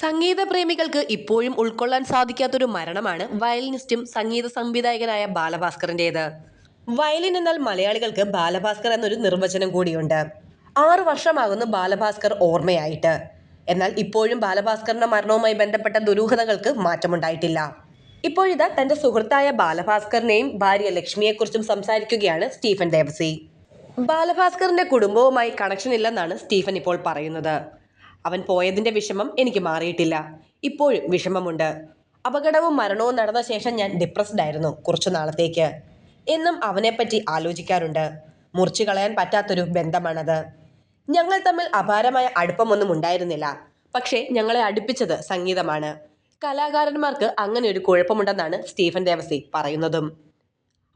സംഗീത പ്രേമികൾക്ക് ഇപ്പോഴും ഉൾക്കൊള്ളാൻ സാധിക്കാത്തൊരു മരണമാണ് വയലിനിസ്റ്റും സംഗീത സംവിധായകനായ ബാലഭാസ്കറിന്റേത് വയലിൻ എന്നാൽ മലയാളികൾക്ക് ബാലഭാസ്കർ എന്നൊരു നിർവചനം കൂടിയുണ്ട്. ആറു വർഷമാകുന്നു ബാലഭാസ്കർ ഓർമ്മയായിട്ട്. എന്നാൽ ഇപ്പോഴും ബാലഭാസ്കറിന്റെ മരണവുമായി ബന്ധപ്പെട്ട ദുരൂഹതകൾക്ക് മാറ്റമുണ്ടായിട്ടില്ല. ഇപ്പോഴിതാ തന്റെ സുഹൃത്തായ ബാലഭാസ്കറിനെയും ഭാര്യ ലക്ഷ്മിയെക്കുറിച്ചും സംസാരിക്കുകയാണ് സ്റ്റീഫൻ ദേവസി. ബാലഭാസ്കറിന്റെ കുടുംബവുമായി കണക്ഷൻ ഇല്ലെന്നാണ് സ്റ്റീഫൻ ഇപ്പോൾ പറയുന്നത്. അവൻ പോയതിന്റെ വിഷമം എനിക്ക് മാറിയിട്ടില്ല. ഇപ്പോഴും വിഷമമുണ്ട്. അപകടവും മരണവും നടന്ന ശേഷം ഞാൻ ഡിപ്രസ്ഡ് ആയിരുന്നു കുറച്ചു നാളത്തേക്ക്. എന്നും അവനെപ്പറ്റി ആലോചിക്കാറുണ്ട്. മുറിച്ചു കളയാൻ പറ്റാത്തൊരു ബന്ധമാണത്. ഞങ്ങൾ തമ്മിൽ അപാരമായ അടുപ്പമൊന്നും ഉണ്ടായിരുന്നില്ല. പക്ഷേ ഞങ്ങളെ അടുപ്പിച്ചത് സംഗീതമാണ്. കലാകാരന്മാർക്ക് അങ്ങനെ ഒരു കുഴപ്പമുണ്ടെന്നാണ് സ്റ്റീഫൻ ദേവസി പറയുന്നതും.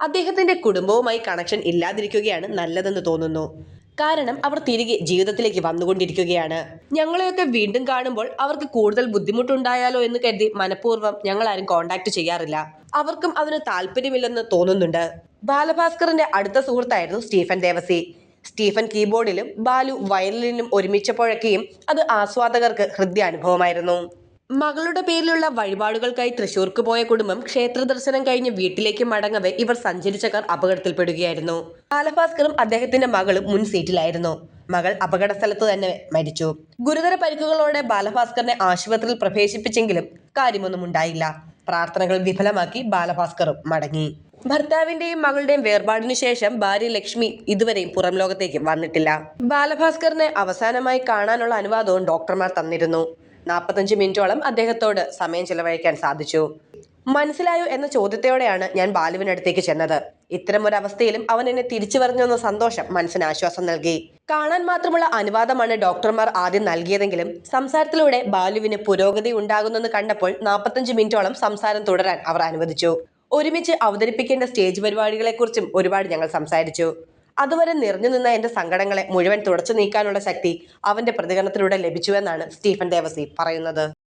അദ്ദേഹത്തിന്റെ കുടുംബവുമായി കണക്ഷൻ ഇല്ലാതിരിക്കുകയാണ് നല്ലതെന്ന് തോന്നുന്നു. കാരണം അവർ തിരികെ ജീവിതത്തിലേക്ക് വന്നുകൊണ്ടിരിക്കുകയാണ്. ഞങ്ങളെയൊക്കെ വീണ്ടും കാണുമ്പോൾ അവർക്ക് കൂടുതൽ ബുദ്ധിമുട്ടുണ്ടായാലോ എന്ന് കരുതി മനഃപൂർവം ഞങ്ങൾ ആരും കോണ്ടാക്ട് ചെയ്യാറില്ല. അവർക്കും അതിന് താല്പര്യമില്ലെന്ന് തോന്നുന്നുണ്ട്. ബാലഭാസ്കറിന്റെ അടുത്ത സുഹൃത്തായിരുന്നു സ്റ്റീഫൻ ദേവസി. സ്റ്റീഫൻ കീബോർഡിലും ബാലു വയലിനും ഒരുമിച്ചപ്പോഴൊക്കെയും അത് ആസ്വാദകർക്ക് ഹൃദയാനുഭവമായിരുന്നു. മകളുടെ പേരിലുള്ള വഴിപാടുകൾക്കായി തൃശൂർക്ക് പോയ കുടുംബം ക്ഷേത്ര ദർശനം കഴിഞ്ഞ് വീട്ടിലേക്ക് മടങ്ങവെ ഇവർ സഞ്ചരിച്ച കാർ അപകടത്തിൽപ്പെടുകയായിരുന്നു. ബാലഭാസ്കറും അദ്ദേഹത്തിന്റെ മകളും മുൻ സീറ്റിലായിരുന്നു. മകൾ അപകട സ്ഥലത്ത് തന്നെ മരിച്ചു. ഗുരുതര പരിക്കുകളോടെ ബാലഭാസ്കറിനെ ആശുപത്രിയിൽ പ്രവേശിപ്പിച്ചെങ്കിലും കാര്യമൊന്നും ഉണ്ടായില്ല. പ്രാർത്ഥനകൾ വിഫലമാക്കി ബാലഭാസ്കറും മടങ്ങി. ഭർത്താവിന്റെയും മകളുടെയും വേർപാടിനു ശേഷം ഭാര്യ ലക്ഷ്മി ഇതുവരെയും പുറം ലോകത്തേക്ക് വന്നിട്ടില്ല. ബാലഭാസ്കറിനെ അവസാനമായി കാണാനുള്ള അനുവാദവും ഡോക്ടർമാർ തന്നിരുന്നു. നാൽപ്പത്തഞ്ച് മിനിറ്റോളം അദ്ദേഹത്തോട് സമയം ചിലവഴിക്കാൻ സാധിച്ചു. മനസ്സിലായോ എന്ന ചോദ്യത്തോടെയാണ് ഞാൻ ബാലുവിനടുത്തേക്ക് ചെന്നത്. ഇത്തരം ഒരു അവസ്ഥയിലും അവൻ എന്നെ തിരിച്ചു പറഞ്ഞെന്ന സന്തോഷം മനസ്സിന് ആശ്വാസം നൽകി. കാണാൻ മാത്രമുള്ള അനുവാദമാണ് ഡോക്ടർമാർ ആദ്യം നൽകിയതെങ്കിലും സംസാരത്തിലൂടെ ബാലുവിന് പുരോഗതി ഉണ്ടാകുന്നെന്ന് കണ്ടപ്പോൾ നാൽപ്പത്തഞ്ച് മിനിറ്റോളം സംസാരം തുടരാൻ അവർ അനുവദിച്ചു. ഒരുമിച്ച് അവതരിപ്പിക്കേണ്ട സ്റ്റേജ് പരിപാടികളെക്കുറിച്ചും ഒരുപാട് ഞങ്ങൾ സംസാരിച്ചു. അതുവരെ നിറഞ്ഞു നിന്ന എന്റെ സങ്കടങ്ങളെ മുഴുവൻ തുടച്ചു നീക്കാനുള്ള ശക്തി അവന്റെ പ്രതികരണത്തിലൂടെ ലഭിച്ചു എന്നാണ് സ്റ്റീഫൻ ദേവസി പറയുന്നത്.